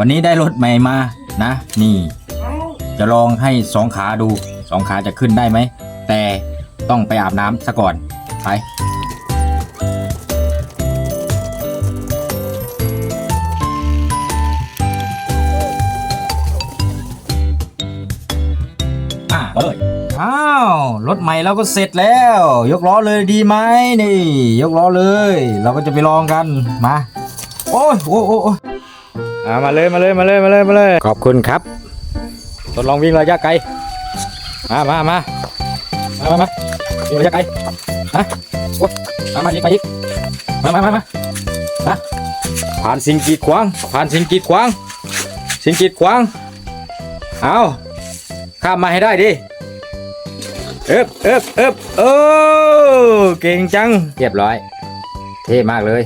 วันนี้ได้รถใหม่มานะ นี่ จะลองให้สองขาดูสองขาจะขึ้นได้ไหม แต่ต้องไปอาบน้ำซะก่อน ไปอะเอ้ยอ้าว รถใหม่เราก็เสร็จแล้ว ยกล้อเลยดีไหมนี่ ยกล้อเลย เราก็จะไปลองกันมา โอ้ยโอ้ยโอ้ย อ่ามาเลยมาเลยมาเลยมาเลยมาเลย ขอบคุณครับทดลองวิ่งระยะไกล มามามามามาวิ่งระยะไกลนะโอ้มามาอีกไปอีกมามามามามาผ่านสิ่งกีดขวาง ผ่านสิ่งกีดขวาง สิ่งกีดขวาง เอาข้ามมาให้ได้ดิเอ๊บเอ๊บเอ๊บโอ้เก่งจัง เรียบร้อย เท่มากเลย